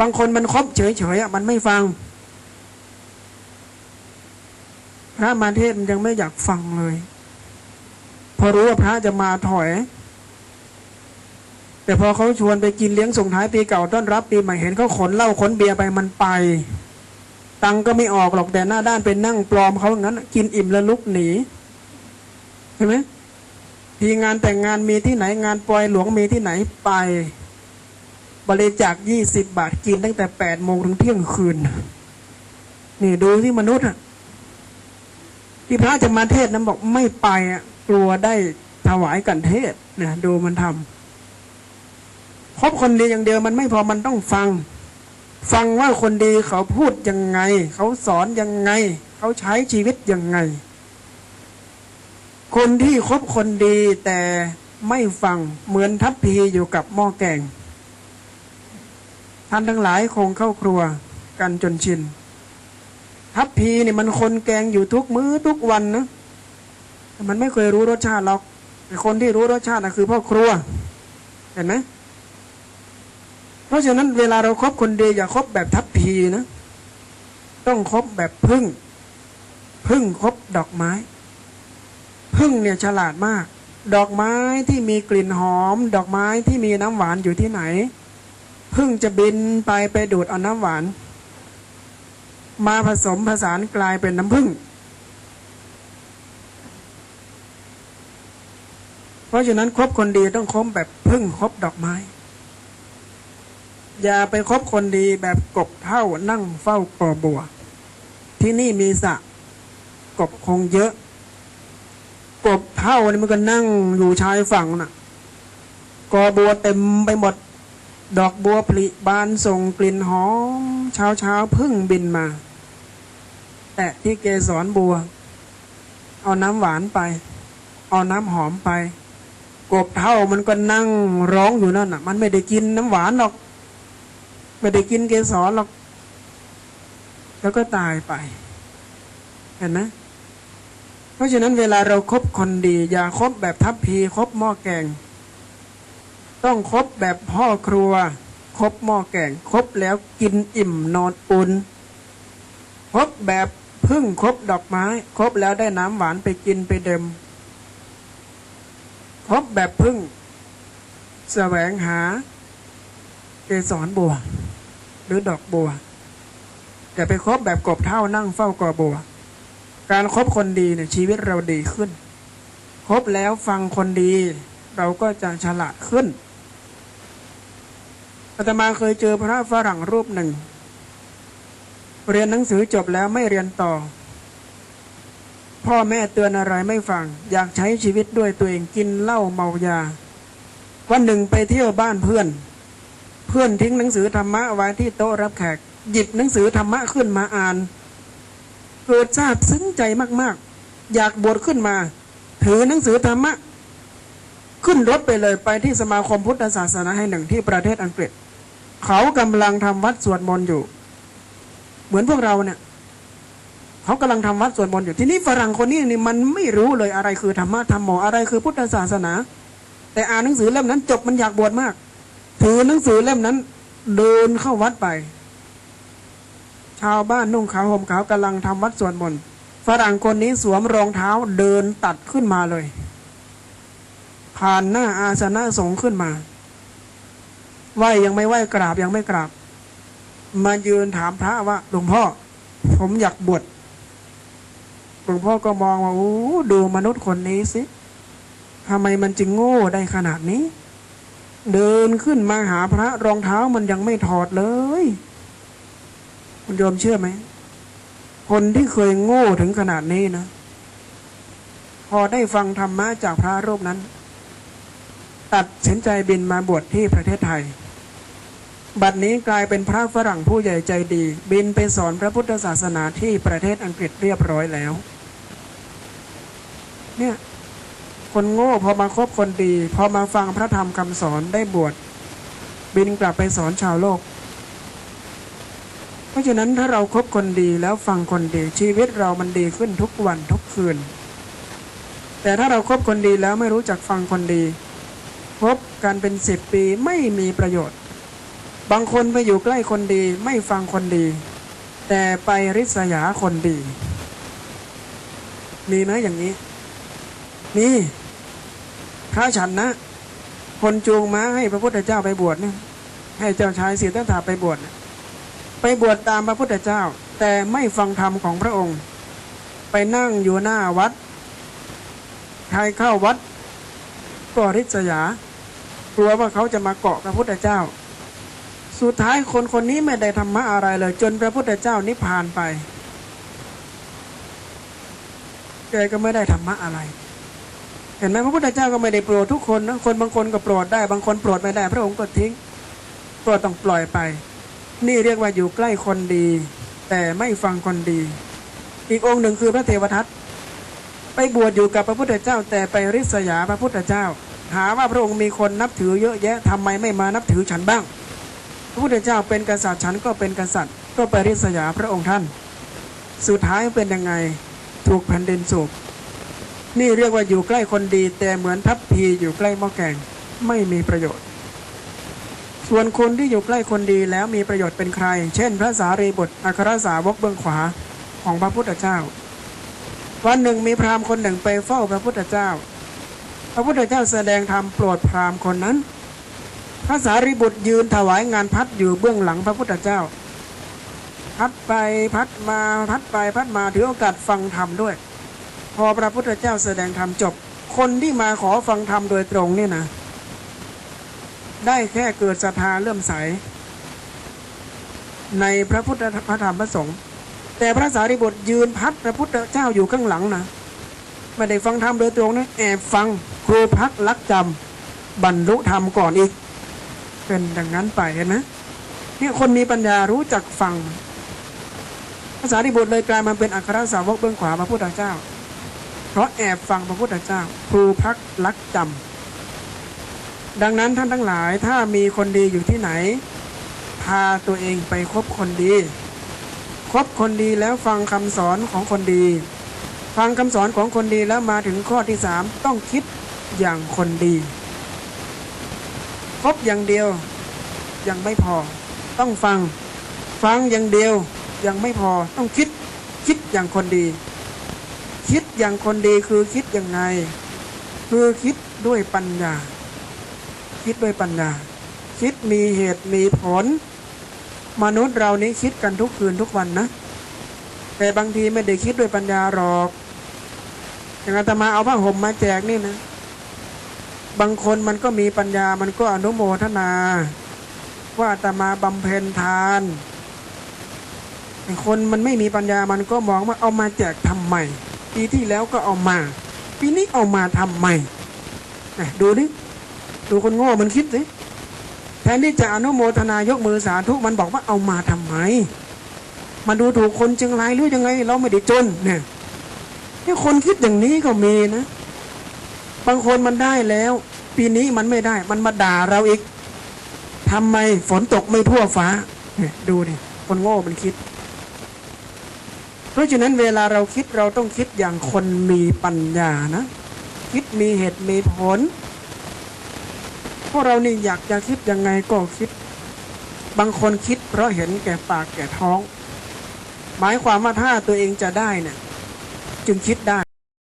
บางคนมันคบเฉยๆอะมันไม่ฟัง พระมาเทศมันยังไม่อยากฟังเลย พอรู้ว่าพระจะมาถอย แต่พอเขาชวนไปกินเลี้ยงส่งท้ายปีเก่าต้อนรับปีใหม่เห็นเขาขนเหล้าขนเบียร์ไปมันไป ตังก็ไม่ออกหรอกแต่หน้าด้านเป็นนั่งปลอมเขาอย่างนั้น กินอิ่มแล้วลุกหนีเห็นไหมทีงานแต่งงานมีที่ไหนงานปล่อยหลวงมีที่ไหนไป บริจาคยี่สิบบาทกินตั้งแต่แปดโมงถึงเที่ยงคืน นี่ดูที่มนุษย์อะที่พระจะมาเทศน์นั้นบอกไม่ไปอะ กลัวได้ถวายกันเทศนะดูมันทำคบคนดีอย่างเดียวมันไม่พอมันต้องฟัง ฟังว่าคนดีเขาพูดยังไง เขาสอนยังไง เขาใช้ชีวิตยังไง คนที่คบคนดีแต่ไม่ฟังเหมือนทัพพีอยู่กับหม้อแกง ท่านทั้งหลายคงเข้าครัวกันจนชิน ทัพพีเนี่ยมันคนแกงอยู่ทุกมื้อทุกวันนะแต่มันไม่เคยรู้รสชาติหรอกแต่คนที่รู้รสชาตินะคือพ่อครัว เห็นไหมเพราะฉะนั้นเวลาเราครบคนดีอย่าคบแบบทัพพีนะ ต้องคบแบบพึ่ง พึ่งคบดอกไม้ พึ่งเนี่ยฉลาดมาก ดอกไม้ที่มีกลิ่นหอม ดอกไม้ที่มีน้ำหวานอยู่ที่ไหน พึ่งจะบินไปไปดูดเอาน้ำหวาน มาผสมผสานกลายเป็นน้ำพึ่ง เพราะฉะนั้นคบคนดีต้องคบแบบพึ่งคบดอกไม้ อย่าไปคบคนดีแบบกบเท่านั่งเฝ้ากอบัว ที่นี่มีสะกบคงเยอะ กบเท่านี่มันก็นั่งอยู่ชายฝั่งน่ะกอบัวเต็มไปหมด ดอกบัวผลิบานส่งกลิ่นหอมเช้าเช้าพึ่งบินมา แตะที่เกสรบัว เอาน้ำหวานไป เอาน้ำหอมไป กบเท่ามันก็นั่งร้องอยู่นั่นน่ะ มันไม่ได้กินน้ำหวานหรอก ไม่ได้กินเกสรหรอก แล้วก็ตายไป เห็นไหมเพราะฉะนั้นเวลาเราครบคนดี อย่าคบแบบทัพพีคบหม้อแกง ต้องคบแบบพ่อครัว คบหม้อแกงคบแล้วกินอิ่มนอนอุ่นคบแบบพึ่งคบดอกไม้ คบแล้วได้น้ำหวานไปกินไปเดิมคบแบบพึ่งแสวงหาเกสรบัว หรือดอกบัวอย่าไปคบแบบกบเท่านั่งเฝ้ากอบัว การครบคนดีเนี่ยชีวิตเราดีขึ้น คบแล้วฟังคนดี เราก็จะฉลาดขึ้น อาตมาเคยเจอพระฝรั่งรูปหนึ่ง เรียนหนังสือจบแล้วไม่เรียนต่อ พ่อแม่เตือนอะไรไม่ฟัง อยากใช้ชีวิตด้วยตัวเองกินเหล้าเมายา วันหนึ่งไปเที่ยวบ้านเพื่อน เพื่อนทิ้งหนังสือธรรมะไว้ที่โต๊ะรับแขก หยิบหนังสือธรรมะขึ้นมาอ่านเกิดซาบซึ้งใจมากๆ อยากบวชขึ้นมา ถือหนังสือธรรมะ ขึ้นรถไปเลยไปที่สมาคมพุทธศาสนาแห่งหนึ่งที่ประเทศอังกฤษ เขากำลังทำวัดสวดมนต์อยู่ เหมือนพวกเราเนี่ยเขากำลังทำวัดสวดมนต์อยู่ทีนี่ฝรั่งคนนี้นี่มันไม่รู้เลยอะไรคือธรรมะธรรมโมอะไรคือพุทธศาสนา แต่อ่านหนังสือเล่มนั้น จบมันอยากบวชมากถือหนังสือเล่มนั้น เดินเข้าวัดไป ชาวบ้านนุ่งขาวห่มขาวกำลังทำวัดสวดมนต์ฝรั่งคนนี้สวมรองเท้าเดินตัดขึ้นมาเลย ผ่านหน้าอาสนะสงขึ้นมา ไหวยังไม่ไหวกราบยังไม่กราบ มายืนถามพระว่าหลวงพ่อ ผมอยากบวชหลวงพ่อก็มองว่าโอ้ดูมนุษย์คนนี้สิทำไมมันจึงโง่ได้ขนาดนี้ เดินขึ้นมาหาพระรองเท้ามันยังไม่ถอดเลยคุณโยมเชื่อไหมคนที่เคยโง่ถึงขนาดนี้นะ พอได้ฟังธรรมะจากพระรูปนั้น ตัดสินใจบินมาบวชที่ประเทศไทย บัดนี้กลายเป็นพระฝรั่งผู้ใหญ่ใจดี บินไปสอนพระพุทธศาสนาที่ประเทศอังกฤษเรียบร้อยแล้ว เนี่ย คนโง่พอมาคบคนดี พอมาฟังพระธรรมคำสอนได้บวช บินกลับไปสอนชาวโลก เพราะฉะนั้นถ้าเราครบคนดีแล้วฟังคนดีชีวิตเรามันดีขึ้นทุกวันทุกคืน แต่ถ้าเราครบคนดีแล้วไม่รู้จักฟังคนดี คบกันเป็นสิบปีไม่มีประโยชน์ บางคนไปอยู่ใกล้คนดีไม่ฟังคนดี แต่ไปริษยาคนดี มีไหมอย่างนี้ มีพระฉันนะ คนจูงม้าให้พระพุทธเจ้าไปบวชเนี่ยให้เจ้าชายเสิทธัตถะไปบวชไปบวชตามพระพุทธเจ้า แต่ไม่ฟังธรรมของพระองค์ ไปนั่งอยู่หน้าวัดใครเข้าวัดก็ริษยา ลัวว่าเขาจะมาเกาะพระพุทธเจ้า สุดท้ายคนคนนี้ไม่ได้ธรรมะอะไรเลย จนพระพุทธเจ้านิพพานไปแกก็ไม่ได้ธรรมะอะไร เห็นไหมพระพุทธเจ้าก็ไม่ได้โปรดทุกคนนะคนบางคนก็โปรดได้ บางคนโปรดไม่ได้ พระองค์ก็ทิ้งก็ต้องปล่อยไป นี่เรียกว่าอยู่ใกล้คนดี แต่ไม่ฟังคนดี อีกองค์หนึ่งคือพระเทวทัตไปบวชอยู่กับพระพุทธเจ้า แต่ไปริษยาพระพุทธเจ้า หาว่าพระองค์มีคนนับถือเยอะแยะทำไมไม่มานับถือฉันบ้าง พระพุทธเจ้าเป็นกษัตริย์ฉันก็เป็นกษัตริย์ ก็ไปริษยาพระองค์ท่าน สุดท้ายเป็นยังไงถูกแผ่นดินสูบนี่เรียกว่าอยู่ใกล้คนดี แต่เหมือนทัพพีอยู่ใกล้หม้อแกงไม่มีประโยชน์ ส่วนคนที่อยู่ใกล้คนดีแล้วมีประโยชน์เป็นใคร เช่น พระสารีบุตรอัครสาวกเบื้องขวาของพระพุทธเจ้า วันหนึ่งมีพราหมณ์คนหนึ่งไปเฝ้าพระพุทธเจ้า พระพุทธเจ้าแสดงธรรมโปรดพราหมณ์คนนั้น พระสารีบุตรยืนถวายงานพัดอยู่เบื้องหลังพระพุทธเจ้า พัดไปพัดมาพัดไปพัดมาถือโอกาสฟังธรรมด้วย พอพระพุทธเจ้าแสดงธรรมจบ คนที่มาขอฟังธรรมโดยตรงเนี่ยนะ ได้แค่เกิดศรัทธาเลื่อมใส ในพระพุทธพระธรรมพระสงฆ์แต่พระสารีบุตรยืนพัดพระพุทธเจ้าอยู่ข้างหลังนะไม่ได้ฟังธรรมโดยตรงนะแอบฟัง ครูพักลักจำบรรลุธรรมก่อนอีก เป็นดังนั้นไปเห็นไหมเนี่ยคนมีปัญญารู้จักฟังภาษาริบุตรเลยกลายมาเป็นอัครสาวกเบื้องขวาพระพุทธเจ้า เพราะแอบฟังพระพุทธเจ้า ครูพักลักจำดังนั้นท่านทั้งหลายถ้ามีคนดีอยู่ที่ไหน พาตัวเองไปคบคนดีคบคนดีแล้วฟังคำสอนของคนดี ฟังคำสอนของคนดีแล้วมาถึงข้อที่สามต้องคิด อย่างคนดีคบอย่างเดียวยังไม่พอ ต้องฟัง ฟังอย่างเดียวยังไม่พอต้องคิดคิดอย่างคนดี คิดอย่างคนดีคือคิดอยังไง คือคิดด้วยปัญญา คิดด้วยปัญญา คิดมีเหตุมีผล มนุษย์เรานี้คิดกันทุกคืนทุกวันนะ แต่บางทีไม่ได้คิดด้วยปัญญาหรอกอย่างอาตมาเอาผ้าห่มมาแจกนี่นะ บางคนมันก็มีปัญญามันก็อนุโมทนา ว่าอาตมาบำเพ็ญทานคนมันไม่มีปัญญามันก็มองว่าเอามาแจกทำไมปีที่แล้วก็เอามา ปีนี้เอามาทำไมน่ะดูดิดูคนโง่มันคิดสิแทนที่จะอนุโมทนายกมือสาธุมันบอกว่าเอามาทำไมมาดูถูกคนเชียงรหรือยังไง เราไม่ได้จนเนี่ยคนคิดอย่างนี้ก็มีนะ บางคนมันได้แล้ว ปีนี้มันไม่ได้ มันมาด่าเราอีกทำไมฝนตกไม่ทั่วฟ้าเนี่ยดูดิคนโง่มันคิด เพราะฉะนั้นเวลาเราคิดเราต้องคิดอย่างคนมีปัญญานะ คิดมีเหตุมีผลพวกเรานี่อยากจะคิดยังไงก็คิด บางคนคิดเพราะเห็นแก่ปากแก่ท้อง หมายความว่าถ้าตัวเองจะได้เนี่ยจึงคิดได้